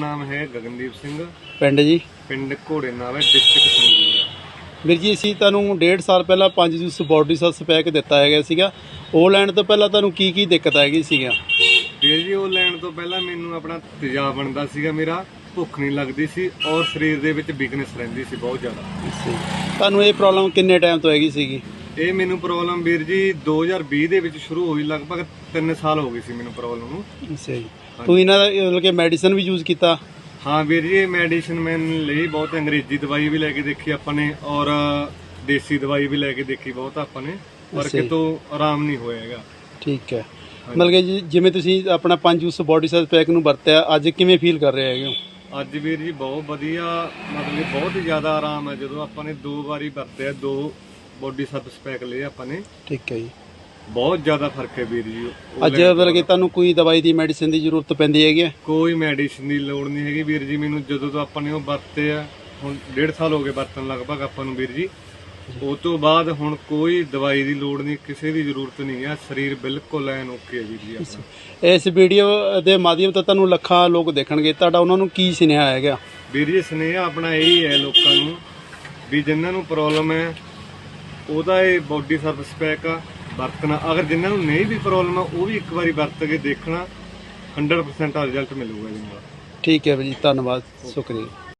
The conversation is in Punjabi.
ਨਾਮ ਹੈ ਗਗਨਦੀਪ ਸਿੰਘ। ਪਿੰਡ ਜੀ। ਪਿੰਡ ਘੋੜੇ ਨਾਲ ਡਿਸਟ੍ਰਿਕਟ ਸੰਗਰੂਰ। ਵੀਰ ਜੀ ਅਸੀਂ ਤੁਹਾਨੂੰ ਡੇਢ ਸਾਲ ਪਹਿਲਾਂ 5 ਜੂਸ ਬੋਡੀ ਸਸ ਪੈਕ ਦਿੱਤਾ ਹੈਗਾ ਸੀਗਾ। ਉਹ ਲੈਣ ਤੋਂ ਪਹਿਲਾਂ ਤੁਹਾਨੂੰ ਕੀ ਕੀ ਦਿੱਕਤ ਆਏਗੀ ਸੀਗਾ? ਵੀਰ ਜੀ ਉਹ ਲੈਣ ਤੋਂ ਪਹਿਲਾਂ ਮੈਨੂੰ ਆਪਣਾ ਤੇਜ਼ਾਬ ਬਣਦਾ ਸੀਗਾ ਮੇਰਾ ਭੁੱਖ ਨਹੀਂ ਲੱਗਦੀ ਸੀ ਔਰ ਸਰੀਰ ਦੇ ਵਿੱਚ ਵੀਕਨੈਸ ਰਹਿੰਦੀ ਸੀ ਬਹੁਤ ਜ਼ਿਆਦਾ। ਤੁਹਾਨੂੰ ਇਹ ਪ੍ਰੋਬਲਮ ਕਿੰਨੇ ਟਾਈਮ ਤੋਂ ਹੈਗੀ ਸੀਗੀ? ਇਹ ਮੈਨੂੰ ਪ੍ਰੋਬਲਮ ਵੀਰ ਜੀ 2020 ਦੇ ਵਿੱਚ ਸ਼ੁਰੂ ਹੋਈ ਲਗਭਗ 3 ਸਾਲ ਹੋ ਗਏ ਸੀ ਮੈਨੂੰ ਪ੍ਰੋਬਲਮ ਨੂੰ। ਅੱਛਾ ਜੀ। ਤੂੰ ਇਹਨਾਂ ਦਾ ਮਤਲਬ ਕਿ ਮੈਡੀਸਨ ਵੀ ਯੂਜ਼ ਕੀਤਾ? ਹਾਂ ਵੀਰ ਜੀ ਮੈਡੀਸਿਨ ਮੈਂ ਲਈ ਬਹੁਤ ਅੰਗਰੇਜ਼ੀ ਦਵਾਈ ਵੀ ਲੈ ਕੇ ਦੇਖੀ ਆਪਾਂ ਨੇ ਔਰ ਦੇਸੀ ਦਵਾਈ ਵੀ ਲੈ ਕੇ ਦੇਖੀ ਬਹੁਤ ਆਪਾਂ ਨੇ ਪਰ। ਕਿਤੋਂ ਆਰਾਮ ਨਹੀਂ ਹੋਇਆ ਹੈਗਾ। ਠੀਕ ਹੈ। ਮਤਲਬ ਕਿ ਜਿਵੇਂ ਤੁਸੀਂ ਆਪਣਾ 5 ਜੂਸ ਬੋਡੀ ਸਸ ਪੈਕ ਨੂੰ ਵਰਤਿਆ ਅੱਜ ਕਿਵੇਂ ਫੀਲ ਕਰ ਰਹੇ ਹੈਗੇ ਹੋ? ਅੱਜ ਵੀਰ ਜੀ ਬਹੁਤ ਵਧੀਆ ਮਤਲਬ ਬਹੁਤ ਜ਼ਿਆਦਾ ਆਰਾਮ ਹੈ। ਜਦੋਂ ਆਪਾਂ ਨੇ ਦੋ ਵਾਰੀ ਵਰਤਿਆ ਦੋ ਬੋਡੀ ਸਬਸ ਪੈਕ ਲਏ ਆਪਾਂ ਨੇ। ਠੀਕ ਹੈ ਜੀ। ਬਹੁਤ ਜ਼ਿਆਦਾ ਫ਼ਰਕ ਹੈ ਵੀਰ ਜੀ ਉਹ ਅੱਜ ਲੈਣ ਮਤਲਬ ਕਿ ਤੁਹਾਨੂੰ ਕੋਈ ਦਵਾਈ ਦੀ ਮੈਡੀਸਨ ਦੀ ਜ਼ਰੂਰਤ ਪੈਂਦੀ ਹੈਗੀ ਹੈ? ਕੋਈ ਮੈਡੀਸਿਨ ਦੀ ਲੋੜ ਨਹੀਂ ਹੈਗੀ ਵੀਰ ਜੀ ਮੈਨੂੰ ਜਦੋਂ ਤੋਂ ਆਪਾਂ ਨੇ ਉਹ ਵਰਤੇ ਆ ਹੁਣ ਡੇਢ ਸਾਲ ਹੋ ਗਏ ਵਰਤਣ ਲਗਭਗ ਆਪਾਂ ਨੂੰ ਵੀਰ ਜੀ। ਉਹ ਤੋਂ ਬਾਅਦ ਹੁਣ ਕੋਈ ਦਵਾਈ ਦੀ ਲੋੜ ਨਹੀਂ ਕਿਸੇ ਦੀ ਜ਼ਰੂਰਤ ਨਹੀਂ ਹੈ ਸਰੀਰ ਬਿਲਕੁਲ ਐਨ ਓਕੇ ਹੈ ਵੀਰ ਜੀ ਆਪਣਾ। ਇਸ ਵੀਡੀਓ ਦੇ ਮਾਧਿਅਮ ਤੋਂ ਤੁਹਾਨੂੰ ਲੱਖਾਂ ਲੋਕ ਦੇਖਣਗੇ ਤੁਹਾਡਾ ਉਹਨਾਂ ਨੂੰ ਕੀ ਸੁਨੇਹਾ ਹੈਗਾ? ਵੀਰ ਜੀ ਸੁਨੇਹਾ ਆਪਣਾ ਇਹੀ ਹੈ ਲੋਕਾਂ ਨੂੰ ਵੀ ਜਿਨ੍ਹਾਂ ਨੂੰ ਪ੍ਰੋਬਲਮ ਹੈ ਉਹਦਾ ਇਹ ਬੋਡੀ ਸਰਵਿਸ ਪੈਕ ਆ ਵਰਤਣਾ। ਅਗਰ ਜਿਨ੍ਹਾਂ ਨੂੰ ਨਹੀਂ ਵੀ ਪ੍ਰੋਬਲਮ ਆ ਉਹ ਵੀ ਇੱਕ ਵਾਰੀ ਵਰਤ ਕੇ ਦੇਖਣਾ। 100% ਰਿਜ਼ਲਟ ਮਿਲੂਗਾ ਜੀ ਨਾਲ। ਠੀਕ ਹੈ ਜੀ ਧੰਨਵਾਦ ਸ਼ੁਕਰੀਆ।